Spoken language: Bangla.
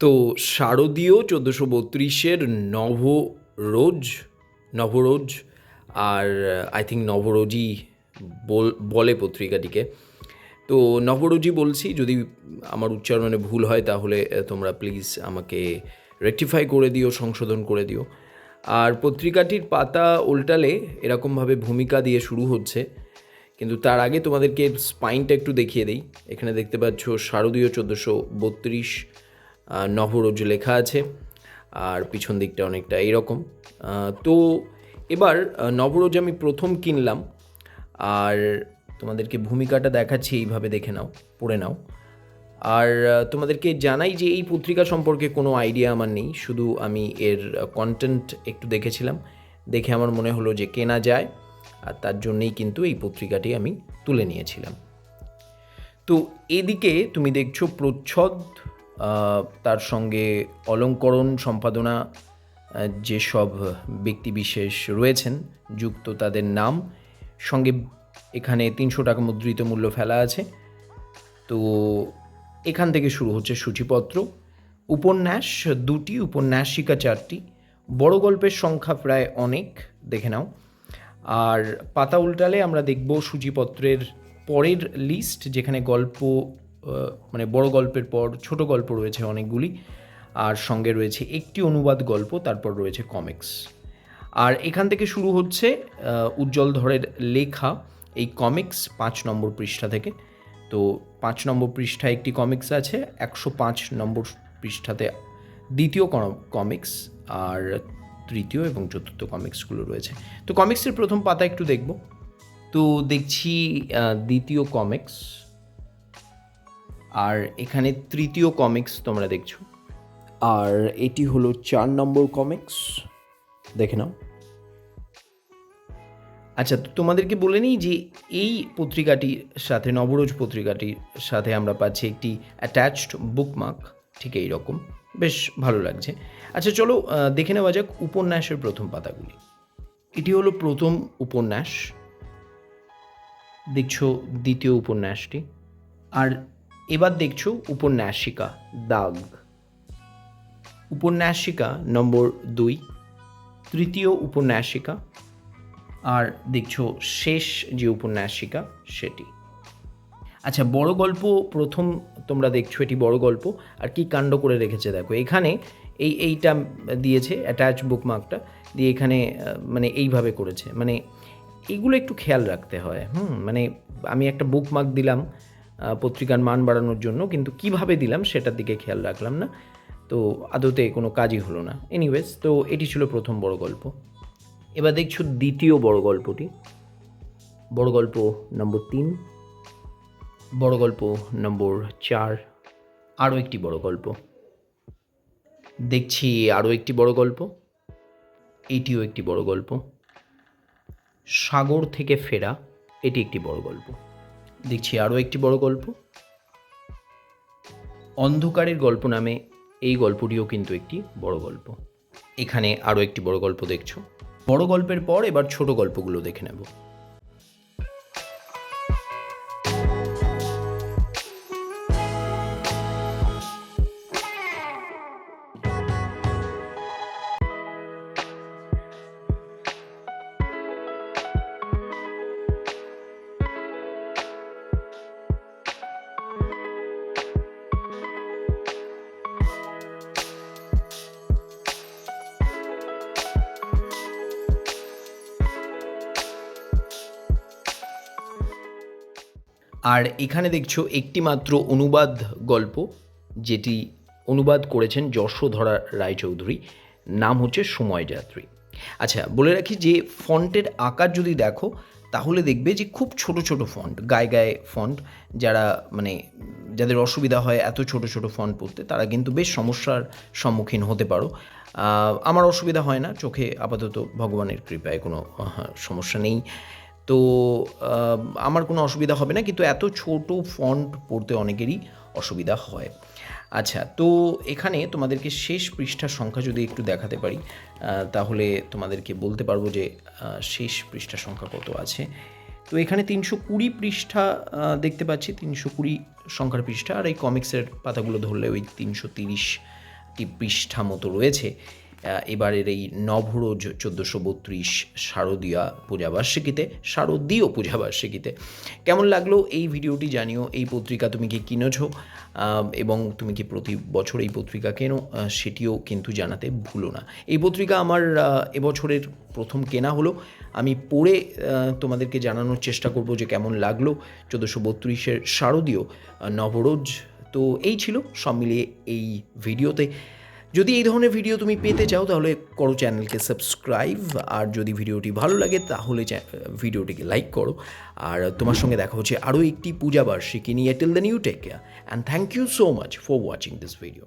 তো শারদীয় চোদ্দোশো বত্রিশের নবরোজ নবরোজ আর আই থিঙ্ক নবরোজই বল পত্রিকাটিকে। তো নবরোজই বলছি, যদি আমার উচ্চারণে ভুল হয় তাহলে তোমরা প্লিজ আমাকে রেকটিফাই করে দিও, সংশোধন করে দিও। আর পত্রিকাটির পাতা উল্টালে এরকমভাবে ভূমিকা দিয়ে শুরু হচ্ছে। কিন্তু তার আগে তোমাদেরকে স্পাইনটা একটু দেখিয়ে দিই। এখানে দেখতে পাচ্ছ, শারদীয় চোদ্দোশো বত্রিশ নবরোজ লেখা আছে, আর পিছন দিকটা অনেকটা এইরকম। তো এবার নবরোজ আমি প্রথম কিনলাম, আর তোমাদেরকে ভূমিকাটা দেখাচ্ছি, এইভাবে দেখে নাও, পড়ে নাও। আর তোমাদেরকে জানাই যে এই পত্রিকা সম্পর্কে কোনো আইডিয়া আমার নেই, শুধু আমি এর কন্টেন্ট একটু দেখেছিলাম, দেখে আমার মনে হলো যে কেনা যায়, আর তার জন্যেই কিন্তু এই পত্রিকাটি আমি তুলে নিয়েছিলাম। তো এদিকে তুমি দেখছ প্রচ্ছদ তার সঙ্গে অলঙ্করণ সম্পাদনা যেসব ব্যক্তিবিশেষ রয়েছেন, যুক্ত তাদের নাম। সঙ্গে এখানে তিনশো টাকা মুদ্রিত মূল্য ফেলা আছে। তো এখান থেকে শুরু হচ্ছে সূচিপত্র। উপন্যাস, দুটি উপন্যাসিকা, চারটি। বড় গল্পের সংখ্যা প্রায় অনেক, দেখে নাও। আর পাতা উল্টালে আমরা দেখব সূচিপত্রের পরের লিস্ট যেখানে গল্প মানে বড় গল্পের পর ছোট গল্প রয়েছে অনেকগুলি। আর সঙ্গে রয়েছে একটি অনুবাদ গল্প, তারপর রয়েছে কমিক্স আর এখান থেকে শুরু হচ্ছে উজ্জ্বল ধরের লেখা এই কমিক্স পাঁচ নম্বর পৃষ্ঠা থেকে। তো পাঁচ নম্বর পৃষ্ঠায় একটি কমিক্স আছে, একশো পাঁচ নম্বর পৃষ্ঠাতে দ্বিতীয় কমিক্স আর তৃতীয় এবং চতুর্থ কমিক্সগুলো রয়েছে। তো কমিক্সের প্রথম পাতা একটু দেখব। তো দেখছি দ্বিতীয় কমিক্স আর এখানে তৃতীয় কমিক্স তোমরা দেখছ। আর এটি হলো চার নম্বর কমিক্স দেখে নাও। আচ্ছা তো তোমাদেরকে বলে নিই যে এই পত্রিকাটির সাথে নবরোজ পত্রিকাটির সাথে আমরা পাচ্ছি একটি অ্যাটাচড বুকমার্ক ঠিক এই রকম বেশ ভালো লাগছে। আচ্ছা চলো দেখে নেওয়া যাক উপন্যাসের প্রথম পাতাগুলি। এটি হলো প্রথম উপন্যাস। দেখছ দ্বিতীয় উপন্যাসটি। আর এবার দেখছ উপন্যাসিকা, দাগ। উপন্যাসিকা নম্বর দুই, তৃতীয় উপন্যাসিকা, আর দেখছ শেষ যে উপন্যাসিকা, সেটি। আচ্ছা বড় গল্প, প্রথম তোমরা দেখছ এটি বড় গল্প, আর কি কাণ্ড করে রেখেছে দেখো। এখানে এই, এইটা দিয়েছে অ্যাটাচ বুকমার্কটা দিয়ে এখানে মানে এইভাবে করেছে। মানে এইগুলো একটু খেয়াল রাখতে হয়, হুম? মানে আমি একটা বুকমার্ক দিলাম পত্রিকার মান বাড়ানোর জন্য, কিন্তু কীভাবে দিলাম সেটার দিকে খেয়াল রাখলাম না। তো আদতে কোনো কাজই হলো না। এনিওয়েজ তো এটি ছিল প্রথম বড় গল্প। এবার দেখছ দ্বিতীয় বড় গল্পটি। বড় গল্প নম্বর তিন। বড় গল্প নম্বর চার। আরও একটি বড় গল্প। দেখছি আরও একটি বড় গল্প। এটিও একটি বড় গল্প। সাগর থেকে ফেরা, এটি একটি বড় গল্প। দেখছি আরও একটি বড় গল্প। অন্ধকারের গল্প নামে এই গল্পটিও কিন্তু একটি বড় গল্প। এখানে আরও একটি বড় গল্প দেখছ। বড় গল্পের পর এবার ছোট গল্পগুলো দেখে নেব। আর এখানে দেখছ একটি মাত্র অনুবাদ গল্প, যেটি অনুবাদ করেছেন যশোধরা রায়চৌধুরী। নাম হচ্ছে সময় যাত্রী। আচ্ছা বলে রাখি যে ফন্টের আকার যদি দেখো, তাহলে দেখবে যে খুব ছোট ছোট ফন্ট, গায়ে গায়ে ফন্ট। যারা মানে যাদের অসুবিধা হয় এত ছোট ছোট ফন্ট পড়তে তারা কিন্তু বেশ সমস্যার সম্মুখীন হতে পারো। আমার অসুবিধা হয় না, চোখে আপাতত ভগবানের কৃপায় কোনো সমস্যা নেই। তো আমার কোনো অসুবিধা হবে না, কিন্তু এত ছোট ফন্ট পড়তে অনেকেরই অসুবিধা হয়। আচ্ছা তো এখানে তোমাদেরকে শেষ পৃষ্ঠার সংখ্যা যদি একটু দেখাতে পারি তাহলে তোমাদেরকে বলতে পারব যে শেষ পৃষ্ঠার সংখ্যা কত আছে। তো এখানে তিনশো কুড়ি পৃষ্ঠা দেখতে পাচ্ছি, তিনশো কুড়ি সংখ্যার পৃষ্ঠা, আর এই কমিক্সের পাতাগুলো ধরলে ওই তিনশো তিরিশ একটি পৃষ্ঠা মতো রয়েছে। এবারের এই নভরোজ চোদ্দোশো বত্রিশ শারদীয়া পূজাবার্ষিকীতে শারদীয় পূজাবার্ষিকীতে। কেমন লাগল এই ভিডিওটি জানিও এই পত্রিকা তুমি কি কিনেছো এবং তুমি কি প্রতি বছর এই পত্রিকা কেনো সেটিও কিন্তু জানাতে ভুলো না। এই পত্রিকা আমার এবছরের প্রথম কেনা হলো। আমি পড়ে তোমাদেরকে জানানোর চেষ্টা করব যে কেমন লাগল চোদ্দোশো বত্রিশের শারদীয় আহ, নবরোজ। তো এই ছিল সব মিলিয়ে এই ভিডিওতে। যদি এই ধরনের ভিডিও তুমি পেতে চাও, তাহলে করো চ্যানেলকে সাবস্ক্রাইব আর যদি ভিডিওটি ভালো লাগে, তাহলে ভিডিওটিকে লাইক করো। আর তোমার সঙ্গে দেখা হচ্ছে আরও একটি পূজাবার্ষিকী নিয়ে। Till then you take care and thank you so much for watching this video